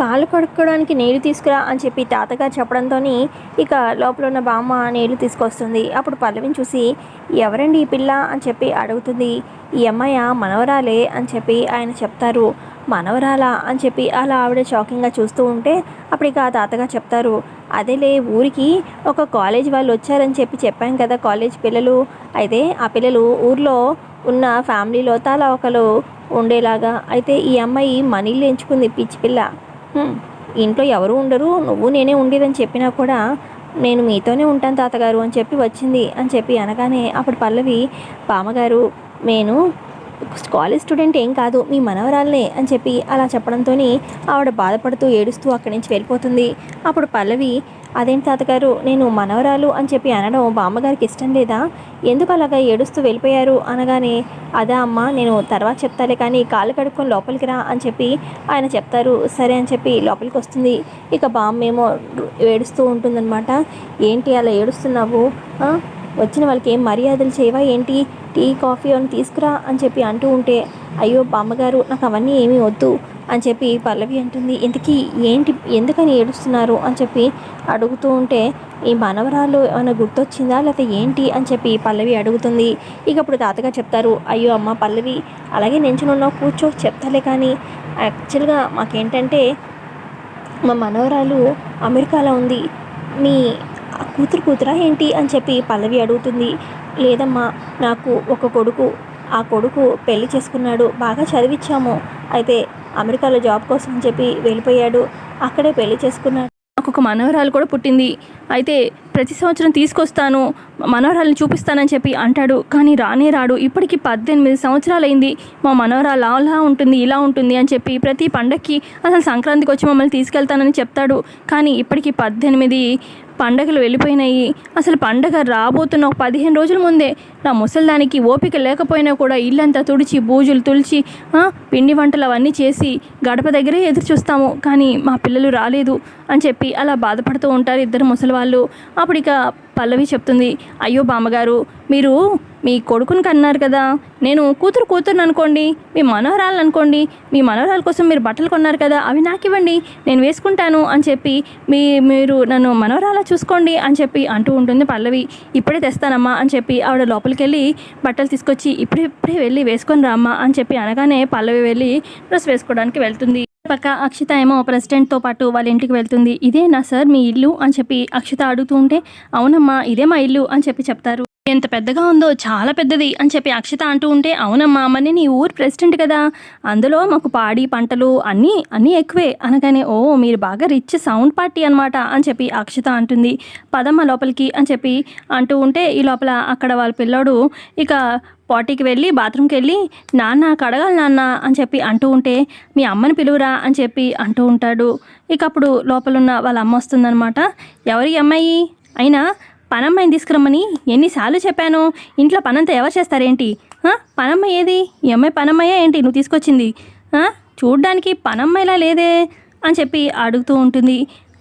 కాళ్ళు కడుక్కోవడానికి నీళ్ళు తీసుకురా అని చెప్పి తాతగారు చెప్పడంతో ఇక లోపల ఉన్న బామ్మ నీళ్ళు తీసుకొస్తుంది. అప్పుడు పల్లవిని చూసి ఎవరండి ఈ పిల్ల? అని చెప్పి అడుగుతుంది. ఈ అమ్మాయి మనవరాలే అని చెప్పి ఆయన చెప్తారు. మనవరాలా? అని చెప్పి అలా ఆవిడ షాకింగ్గా చూస్తూ ఉంటే అప్పుడు ఇక ఆ తాతగారు చెప్తారు. అదేలే ఊరికి ఒక కాలేజ్ వాళ్ళు వచ్చారని చెప్పి చెప్పాం కదా కాలేజ్ పిల్లలు. అయితే ఆ పిల్లలు ఊర్లో ఉన్న ఫ్యామిలీలో తలా ఒకరు ఉండేలాగా. అయితే ఈ అమ్మాయి మనీళ్ళు ఎంచుకుంది పిచ్చి పిల్ల. ఇంట్లో ఎవరు ఉండరు నువ్వు నేనే ఉండేదని చెప్పినా కూడా నేను మీతోనే ఉంటాను తాతగారు అని చెప్పి వచ్చింది అని చెప్పి అనగానే అప్పుడు పల్లవి పామగారు నేను కాలేజ్ స్టూడెంట్ ఏం కాదు మీ మనవరాలనే అని చెప్పి అలా చెప్పడంతో ఆవిడ బాధపడుతూ ఏడుస్తూ అక్కడి నుంచి వెళ్ళిపోతుంది. అప్పుడు పల్లవి అదేంటి తాతగారు? నేను మనవరాలు అని చెప్పి అనడం బామ్మగారికి ఇష్టం లేదా? ఎందుకు అలాగా ఏడుస్తూ వెళ్ళిపోయారు? అనగానే అదా అమ్మ నేను తర్వాత చెప్తాలే కానీ కాళ్ళు కడుక్కొని లోపలికి రా అని చెప్పి ఆయన చెప్తారు. సరే అని చెప్పి లోపలికి వస్తుంది. ఇక బామ్మ ఏమో ఏడుస్తూ ఉంటుందన్నమాట. ఏంటి అలా ఏడుస్తున్నావు? వచ్చిన వాళ్ళకి ఏం మర్యాదలు చేయవా? ఏంటి? టీ కాఫీ అని తీసుకురా అని చెప్పి అంటూ ఉంటే అయ్యో బామ్మగారు నాకు అవన్నీ ఏమీ వద్దు అని చెప్పి పల్లవి అంటుంది. ఇంతకీ ఏంటి? ఎందుకని ఏడుస్తున్నారు? అని చెప్పి అడుగుతూ ఉంటే ఈ మనవరాలు ఏమైనా గుర్తొచ్చిందా? లేకపోతే ఏంటి? అని చెప్పి పల్లవి అడుగుతుంది. ఇక అప్పుడు తాతగా చెప్తారు అయ్యో అమ్మ పల్లవి అలాగే నించునున్నావు కూర్చో చెప్తాలే కానీ యాక్చువల్గా మాకేంటంటే మా మనవరాలు అమెరికాలో ఉంది. మీ కూతురు కూతురా ఏంటి అని చెప్పి పల్లవి అడుగుతుంది. లేదమ్మా నాకు ఒక కొడుకు ఆ కొడుకు పెళ్ళి చేసుకున్నాడు బాగా చదివించాము అయితే అమెరికాలో జాబ్ కోసం అని చెప్పి వెళ్ళిపోయాడు. అక్కడే పెళ్ళి చేసుకున్నాడు. నాకు ఒక మనవరాలు కూడా పుట్టింది. అయితే ప్రతి సంవత్సరం తీసుకొస్తాను మనవరాలను చూపిస్తానని చెప్పి అంటాడు. కానీ రానే రాడు. ఇప్పటికి పద్దెనిమిది సంవత్సరాలైంది. మా మనవరాలు అలా ఉంటుంది ఇలా ఉంటుంది అని చెప్పి ప్రతి పండక్కి అసలు సంక్రాంతికి వచ్చి మమ్మల్ని తీసుకెళ్తానని చెప్తాడు. కానీ ఇప్పటికి పద్దెనిమిది పండగలు వెళ్ళిపోయినాయి. అసలు పండగ రాబోతున్న ఒక పదిహేను రోజుల ముందే నా ముసలిదానికి ఓపిక లేకపోయినా కూడా ఇల్లంతా తుడిచి బూజులు తుడిచి పిండి వంటలు అవన్నీ చేసి గడప దగ్గరే ఎదురు చూస్తాము. కానీ మా పిల్లలు రాలేదు అని చెప్పి అలా బాధపడుతూ ఉంటారు ఇద్దరు ముసలి వాళ్ళు అప్పుడు ఇక పల్లవి చెప్తుంది అయ్యో బామ్మగారు మీరు మీ కొడుకుని కన్నారు కదా. నేను కూతురు కూతురుని అనుకోండి మీ మనవరాలు అనుకోండి మీ మనవరాల కోసం మీరు బట్టలు కొన్నారు కదా అవి నాకు ఇవ్వండి నేను వేసుకుంటాను అని చెప్పి మీ మీరు నన్ను మనవరాలా చూసుకోండి అని చెప్పి అంటూ ఉంటుంది పల్లవి. ఇప్పుడే తెస్తానమ్మా అని చెప్పి ఆవిడ లోపలికి వెళ్ళి బట్టలు తీసుకొచ్చి ఇప్పుడే ఇప్పుడే వెళ్ళి వేసుకొని రామ్మా అని చెప్పి అనగానే పల్లవి వెళ్ళి డ్రెస్ వేసుకోవడానికి వెళ్తుంది. పక్క అక్షిత ఏమో ప్రెసిడెంట్తో పాటు వాళ్ళ ఇంటికి వెళ్తుంది. ఇదేనా సార్ మీ ఇల్లు అని చెప్పి అక్షిత అడుగుతూ ఉంటే అవునమ్మా ఇదే మా ఇల్లు అని చెప్పి చెప్తారు. ఎంత పెద్దగా ఉందో చాలా పెద్దది అని చెప్పి అక్షిత అంటూ ఉంటే అవునమ్మా మరి నీ ఊరు ప్రెసిడెంట్ కదా. అందులో మాకు పాడి పంటలు అన్నీ అన్నీ ఎక్కువే. అనగానే ఓ మీరు బాగా రిచ్ సౌండ్ పార్టీ అనమాట అని చెప్పి అక్షిత అంటుంది. పదమ్మ లోపలికి అని చెప్పి అంటూ ఉంటే ఈ లోపల అక్కడ వాళ్ళ పిల్లోడు ఇక పార్టీకి వెళ్ళి బాత్రూమ్కి వెళ్ళి నాన్న కడగాలి నాన్న అని చెప్పి అంటూ ఉంటే మీ అమ్మని పిలువురా అని చెప్పి అంటూ ఉంటాడు. ఇక అప్పుడు లోపలున్న వాళ్ళ అమ్మ వస్తుందనమాట ఎవరి అమ్మాయి? అయినా పనమ్మాయిని తీసుకురమ్మని ఎన్నిసార్లు చెప్పాను? ఇంట్లో పనంతా ఎవరు చేస్తారేంటి? పనమ్మ ఏది? ఈ అమ్మాయి పనమ్మయ్యా ఏంటి? నువ్వు తీసుకొచ్చింది. చూడ్డానికి పనమ్మాయిలా లేదే అని చెప్పి అడుగుతూ ఉంటుంది.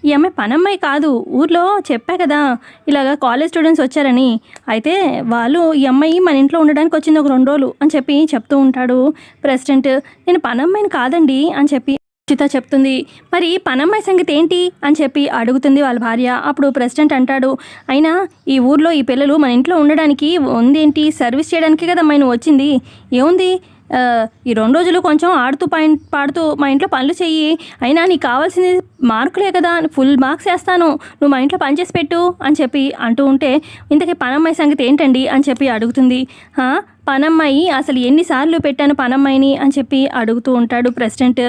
ఈ అమ్మాయి పనమ్మాయి కాదు. ఊర్లో చెప్పా కదా. ఇలాగ కాలేజ్ స్టూడెంట్స్ వచ్చారని. అయితే వాళ్ళు ఈ అమ్మాయి మన ఇంట్లో ఉండడానికి వచ్చింది ఒక రెండు రోజులు అని చెప్పి చెప్తూ ఉంటాడు ప్రెసిడెంట్. నేను పనమ్మాయిని కాదండి అని చెప్పి చిత చెప్తుంది మరి పనమ్మాయి సంగతి ఏంటి? అని చెప్పి అడుగుతుంది వాళ్ళ భార్య. అప్పుడు ప్రెసిడెంట్ అంటాడు అయినా ఈ ఊర్లో ఈ పిల్లలు మన ఇంట్లో ఉండడానికి ఉందేంటి? సర్వీస్ చేయడానికి కదా నేను వచ్చింది. ఏముంది? ఈ రెండు రోజులు కొంచెం ఆడుతూ పాడుతూ మా ఇంట్లో పనులు చెయ్యి. అయినా నీకు కావాల్సింది మార్కులే కదా ఫుల్ మార్క్స్ వేస్తాను నువ్వు మా ఇంట్లో పనిచేసి పెట్టు అని చెప్పి అంటూ ఉంటే ఇంతకీ పనమ్మాయి సంగతి ఏంటండి అని చెప్పి అడుగుతుంది. పనమ్మాయి అసలు ఎన్నిసార్లు పెట్టాను పనమ్మాయిని అని చెప్పి అడుగుతూ ఉంటాడు ప్రెసిడెంట్.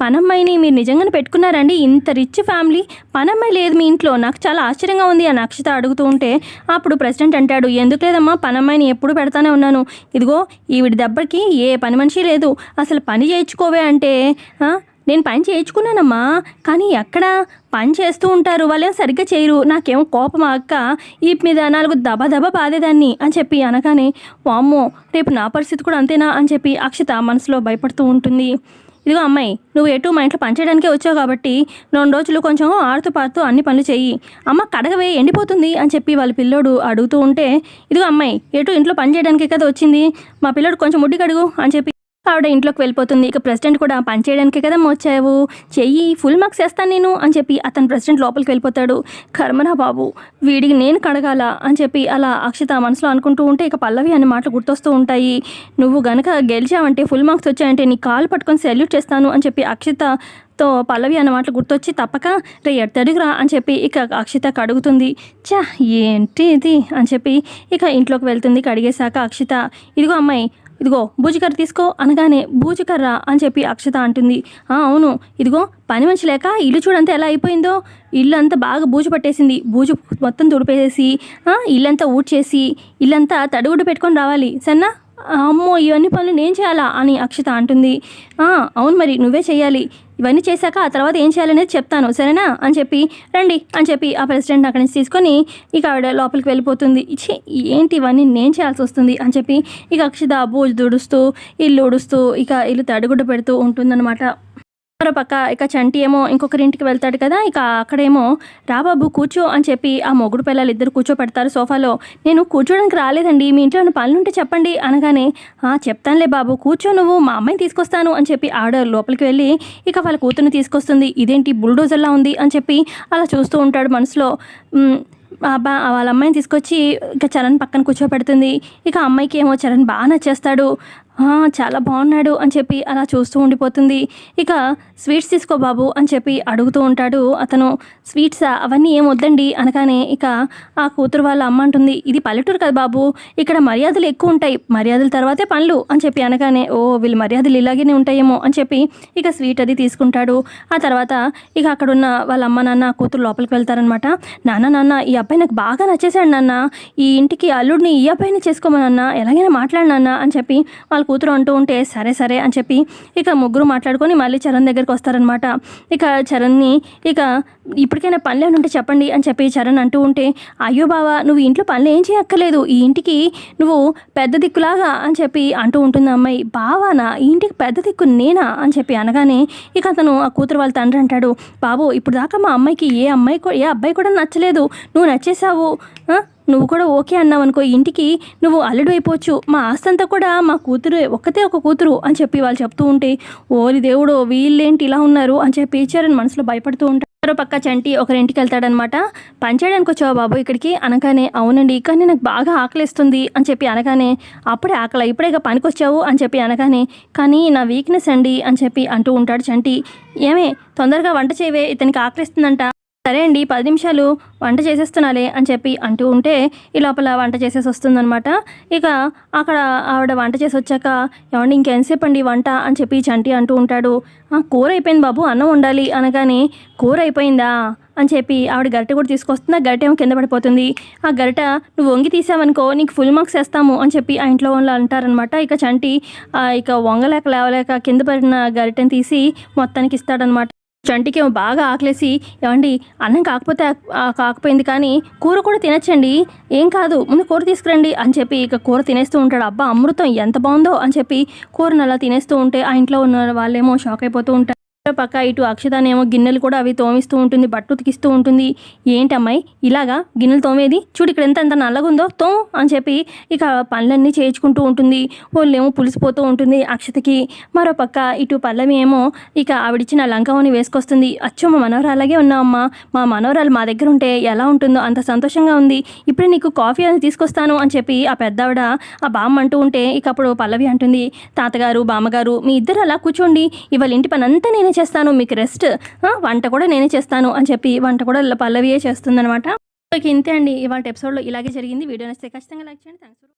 పనమ్మాయిని మీరు నిజంగానే పెట్టుకున్నారండి? ఇంత రిచ్ ఫ్యామిలీ? పనమ్మాయి లేదు మీ ఇంట్లో. నాకు చాలా ఆశ్చర్యంగా ఉంది అని అక్షిత అడుగుతూ ఉంటే అప్పుడు ప్రెసిడెంట్ అంటాడు ఎందుకు లేదమ్మా? పనమ్మాయిని ఎప్పుడు పెడతానే ఉన్నాను. ఇదిగో ఈవిడి దెబ్బకి ఏ పని మనిషి లేదు. అసలు పని చేయించుకోవే అంటే నేను పని చేయించుకున్నానమ్మా కానీ ఎక్కడ? పని చేస్తూ ఉంటారు వాళ్ళేం సరిగ్గా చేయరు. నాకేమో కోపం అక్క. ఈ మీద నాలుగు దబ బాధేదాన్ని అని చెప్పి అనగానే వామ్మో రేపు నా పరిస్థితి కూడా అంతేనా అని చెప్పి అక్షిత మనసులో భయపడుతూ ఉంటుంది. ఇదిగో అమ్మాయి నువ్వు ఎటు మా ఇంట్లో పనిచేయడానికే వచ్చావు కాబట్టి రెండు రోజులు కొంచెం ఆడుతూ పాడుతూ అన్ని పనులు చెయ్యి. అమ్మ కడగవే ఎండిపోతుంది అని చెప్పి వాళ్ళ పిల్లోడు అడుగుతూ ఉంటే ఇదిగో అమ్మాయి ఎటు ఇంట్లో పని చేయడానికే కదా వచ్చింది? మా పిల్లోడు కొంచెం ముడ్డి కడుగు అని చెప్పి ఆవిడ ఇంట్లోకి వెళ్ళిపోతుంది. ఇక ప్రెసిడెంట్ కూడా పనిచేయడానికే కదా వచ్చావు. చెయ్యి ఫుల్ మార్క్స్ వేస్తాను నేను అని చెప్పి అతను ప్రెసిడెంట్ లోపలికి వెళ్ళిపోతాడు. కర్మరా బాబు వీడికి నేను కడగాల అని చెప్పి అలా అక్షిత మనసులో అనుకుంటూ ఉంటే ఇక పల్లవి అనే మాటలు గుర్తొస్తూ ఉంటాయి. నువ్వు గనక గెలిచావంటే ఫుల్ మార్క్స్ వచ్చాయంటే నీ కాలు పట్టుకొని సెల్యూట్ చేస్తాను అని చెప్పి అక్షితతో పల్లవి అన్న మాటలు గుర్తొచ్చి తప్పక రే ఎడతడుగురా అని చెప్పి ఇక అక్షిత కడుగుతుంది. చా ఏంటి ఇది అని చెప్పి ఇక ఇంట్లోకి వెళ్తుంది. కడిగేశాక అక్షిత ఇదిగో అమ్మాయి ఇదిగో బూజుకర్ర తీసుకో అనగానే బూజుకర్ర అని చెప్పి అక్షత అంటుంది. "ఆ, అవును. ఇదిగో పని మనిషి లేక ఇల్లు చూడంతా ఎలా అయిపోయిందో? ఇల్లు అంతా బాగా బూజు పట్టేసింది. బూజు మొత్తం తుడిపేసేసి ఇల్లంతా ఊడ్చేసి ఇల్లంతా తడుగుడు పెట్టుకొని రావాలి. సన్నా అమ్మో ఇవన్నీ పనులు నేను చేయాలా? అని అక్షత అంటుంది. "ఆ, అవును మరి నువ్వే చేయాలి ఇవన్నీ చేశాక ఆ తర్వాత ఏం చేయాలనేది చెప్తాను సరేనా? అని చెప్పి రండి అని చెప్పి ఆ ప్రెసిడెంట్ అక్కడి నుంచి తీసుకొని ఇక ఆవిడ లోపలికి వెళ్ళిపోతుంది. ఏంటి ఇవన్నీ నేను చేయాల్సి వస్తుంది? అని చెప్పి ఇక అక్షిత బూజు దుడుస్తూ ఇల్లు ఉడుస్తూ ఇక ఇల్లు తడిగుడ్డ పెడుతూ ఉంటుందన్నమాట. మరో పక్క ఇక చంటి ఏమో ఇంకొకరింటికి వెళ్తాడు కదా ఇక అక్కడేమో రాబాబు కూర్చో అని చెప్పి ఆ మొగుడు పిల్లలు ఇద్దరు కూర్చోపెడతారు సోఫాలో. నేను కూర్చోడానికి రాలేదండి మీ ఇంట్లో ఏమైనా పనులుంటే చెప్పండి అనగానే చెప్తానులే బాబు కూర్చో నువ్వు మా అమ్మాయిని తీసుకొస్తాను అని చెప్పి ఆవిడ లోపలికి వెళ్ళి ఇక వాళ్ళ కూతుర్ని తీసుకొస్తుంది. ఇదేంటి బుల్డోజర్లా ఉంది? అని చెప్పి అలా చూస్తూ ఉంటాడు మనసులో. వాళ్ళ అమ్మాయిని తీసుకొచ్చి ఇక చరణ్ పక్కన కూర్చోపెడుతుంది. ఇక అమ్మాయికి ఏమో చరణ్ బాగా నచ్చేస్తాడు. చాలా బాగున్నాడు అని చెప్పి అలా చూస్తూ ఉండిపోతుంది. ఇక స్వీట్స్ తీసుకో బాబు అని చెప్పి అడుగుతూ ఉంటాడు. అతను స్వీట్స్ అవన్నీ ఏం వద్దండి అనగానే ఇక ఆ కూతురు వాళ్ళ అమ్మ అంటుంది ఇది పల్లెటూరు కదా బాబు ఇక్కడ మర్యాదలు ఎక్కువ ఉంటాయి మర్యాదల తర్వాతే పనులు అని చెప్పి అనగానే ఓ వీళ్ళు మర్యాదలు ఇలాగే ఉంటాయేమో అని చెప్పి ఇక స్వీట్ అది తీసుకుంటాడు. ఆ తర్వాత ఇక అక్కడున్న వాళ్ళ అమ్మ నాన్న కూతురు లోపలికి వెళ్తారనమాట. నాన్న నాన్న ఈ అబ్బాయి నాకు బాగా నచ్చేసాడు నాన్న ఈ ఇంటికి అల్లుడిని ఈ అబ్బాయిని చేసుకోమనన్నా ఎలాగైనా మాట్లాడినాన్న అని చెప్పి వాళ్ళ కూతురు అంటూ ఉంటే సరే సరే అని చెప్పి ఇక ముగ్గురు మాట్లాడుకొని మళ్ళీ చరణ్ దగ్గరికి వస్తారనమాట ఇక చరణ్ని ఇక ఇప్పటికైనా పనులు ఉంటే చెప్పండి అని చెప్పి చరణ్ అంటూ ఉంటే అయ్యో బావా నువ్వు ఇంట్లో పనులు ఏం చేయక్కర్లేదు. ఈ ఇంటికి నువ్వు పెద్ద దిక్కులాగా అని చెప్పి అంటూ ఉంటుంది ఆ అమ్మాయి. బావానా ఈ ఇంటికి పెద్ద దిక్కు నేనా అని చెప్పి అనగానే ఇక అతను ఆ కూతురు వాళ్ళ తండ్రి అంటాడు బాబు ఇప్పుడు దాకా మా అమ్మాయికి ఏ అమ్మాయి ఏ అబ్బాయి కూడా నచ్చలేదు. నువ్వు నచ్చేసావు నువ్వు కూడా ఓకే అన్నావు అనుకో ఇంటికి నువ్వు అల్లుడు అయిపోవచ్చు. మా ఆస్తంతా కూడా మా కూతురు ఒక్కతే ఒక కూతురు అని చెప్పి వాళ్ళు చెప్తూ ఉంటే ఓరి దేవుడు వీళ్ళేంటి ఇలా ఉన్నారు అని చెప్పి చరణ్ మనసులో భయపడుతూ ఉంటారు మరో పక్క చంటి ఒకరింటికి వెళ్తాడనమాట. పని చేయడానికి వచ్చావా బాబు ఇక్కడికి? అనగానే అవునండి కానీ నాకు బాగా ఆకలిస్తుంది అని చెప్పి అనగానే అప్పుడే ఆకలి ఇప్పుడే ఇక అని చెప్పి అనగానే కానీ నా వీక్నెస్ అండి అని చెప్పి అంటూ ఉంటాడు చంటి. ఏమే తొందరగా వంట చేయవే ఇతనికి ఆకలిస్తుందంట. సరే అండి పది నిమిషాలు వంట చేసేస్తున్నాలే అని చెప్పి అంటూ ఉంటే ఈ లోపల వంట చేసేసి వస్తుందనమాట ఇక అక్కడ ఆవిడ వంట చేసి వచ్చాక ఏమండి ఇంకెంతసేపు అండి వంట? అని చెప్పి చంటి అంటూ ఉంటాడు. కూర అయిపోయింది బాబు అన్నం ఉండాలి అనగానే కూర అయిపోయిందా? అని చెప్పి ఆవిడ గరిట కూడా తీసుకొస్తుంది. ఆ గరిటె ఏమో కింద పడిపోతుంది. ఆ గరిట నువ్వు వంగి తీసావనుకో నీకు ఫుల్ మార్క్స్ వేస్తాము అని చెప్పి ఆ ఇంట్లో వాళ్ళు అంటారనమాట ఇక చంటి ఇక వంగలేక లేవలేక కింద పడిన గరిటెని తీసి మొత్తానికి ఇస్తాడనమాట చంటికి బాగా ఆకలేసి ఏమండి అన్నం కాకపోతే కాకపోయింది కానీ కూర కూడా తినచ్చండి. ఏం కాదు ముందు కూర తీసుకురండి అని చెప్పి ఇక కూర తినేస్తూ ఉంటాడు. అబ్బా అమృతం ఎంత బాగుందో అని చెప్పి కూరను అలా తినేస్తూ ఉంటే ఆ ఇంట్లో ఉన్న వాళ్ళేమో షాక్ అయిపోతూ ఉంటారు. పక్క ఇటు అక్షతానేమో గిన్నెలు కూడా అవి తోమిస్తూ ఉంటుంది బట్టు ఉతికిస్తూ ఉంటుంది. ఏంటమ్మాయి? ఇలాగా గిన్నెలు తోమేది? చూడు ఇక్కడ ఎంత ఎంత నల్లగుందో తోము అని చెప్పి ఇక పనులన్నీ చేయించుకుంటూ ఉంటుంది. వాళ్ళేమో పులిసిపోతూ ఉంటుంది అక్షతకి. మరో పక్క ఇటు పల్లవి ఏమో ఇక ఆవిడిచ్చిన లంకవని వేసుకొస్తుంది. అచ్చో మా మనవరాలాగే ఉన్నావమ్మా. మా మనవరాలు మా దగ్గర ఉంటే ఎలా ఉంటుందో అంత సంతోషంగా ఉంది. ఇప్పుడే నీకు కాఫీ అని తీసుకొస్తాను అని చెప్పి ఆ పెద్దవిడ ఆ బామ్మ అంటూ ఉంటే ఇక అప్పుడు పల్లవి అంటుంది. తాతగారు బామ్మగారు మీ ఇద్దరు అలా కూర్చోండి. ఇవాళ ఇంటి పని అంతా నేనే చేస్తాను? మీకు రెస్ట్ వంట కూడా నేనే చేస్తాను అని చెప్పి వంట కూడా పల్లవియే చేస్తుందనమాట ఇంతే అండి. ఇవాళ ఎపిసోడ్లో ఇలాగే జరిగింది. వీడియో నచ్చితే ఖచ్చితంగా లైక్ చేయండి. థ్యాంక్స్